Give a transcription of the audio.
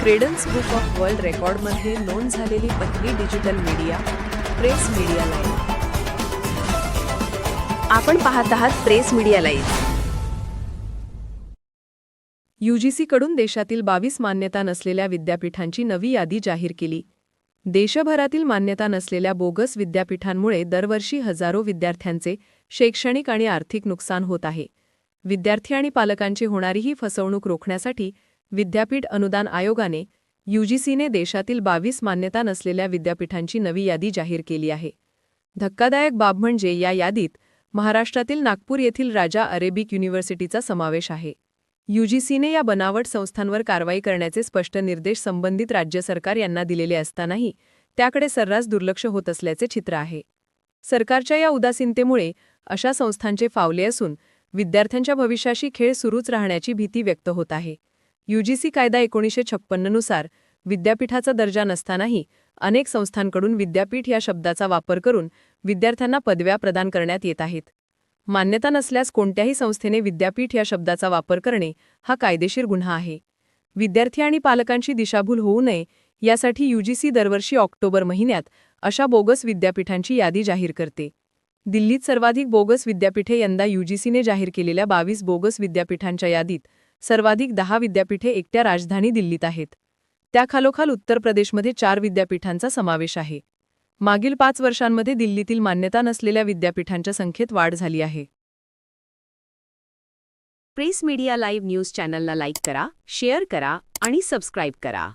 Credence book of world रेकॉर्डमध्ये नोंद झालेली पहिली digital media press media live आपण पाहत आहात प्रेस मीडिया लाईव्ह यूजीसीकडून देशातील बावीस मान्यता नसलेल्या विद्यापीठांची नवी यादी जाहीर केली. देशभरातील मान्यता नसलेल्या बोगस विद्यापीठांमुळे दरवर्षी हजारो विद्यार्थ्यांचे शैक्षणिक आणि आर्थिक नुकसान होत आहे. विद्यार्थी आणि पालकांची होणारी ही फसवणूक रोखण्यासाठी विद्यापीठ अनुदान आयोगाने यूजीसीने देशातील बावीस मान्यता नसलेल्या विद्यापीठांची नवी यादी जाहीर केली आहे. धक्कादायक बाब म्हणजे या यादीत महाराष्ट्रातील नागपूर येथील राजा अरेबिक युनिव्हर्सिटीचा समावेश आहे. यूजीसीने या बनावट संस्थांवर कारवाई करण्याचे स्पष्ट निर्देश संबंधित राज्य सरकार यांना दिलेले असतानाही त्याकडे सर्रास दुर्लक्ष होत असल्याचे चित्र आहे. सरकारच्या या उदासीनतेमुळे अशा संस्थांचे फावले असून विद्यार्थ्यांच्या भविष्याशी खेळ सुरूच राहण्याची भीती व्यक्त होत आहे. यूजीसी कायदा एकोणीसशे छप्पन्ननुसार विद्यापीठाचा दर्जा नसतानाही अनेक संस्थांकडून विद्यापीठ या शब्दाचा वापर करून विद्यार्थ्यांना पदव्या प्रदान करण्यात येत आहेत. मान्यता नसल्यास कोणत्याही संस्थेने विद्यापीठ या शब्दाचा वापर करणे हा कायदेशीर गुन्हा आहे. विद्यार्थी आणि पालकांची दिशाभूल होऊ नये यासाठी यूजीसी दरवर्षी ऑक्टोबर महिन्यात अशा बोगस विद्यापीठांची यादी जाहीर करते. दिल्लीत सर्वाधिक बोगस विद्यापीठे यंदा यूजीसीने जाहीर केलेल्या बावीस बोगस विद्यापीठांच्या यादीत सर्वाधिक दहा विद्यापीठे एकट्या राजधानी दिल्लीत आहेत. त्याखालोखाल उत्तर प्रदेशमध्ये चार विद्यापीठांचा समावेश आहे. मागील पाच वर्षांमध्ये दिल्लीतील मान्यता नसलेल्या विद्यापीठांच्या संख्येत वाढ झाली आहे. प्रेस मीडिया लाईव्ह न्यूज चॅनलला लाईक करा शेअर करा आणि सबस्क्राईब करा.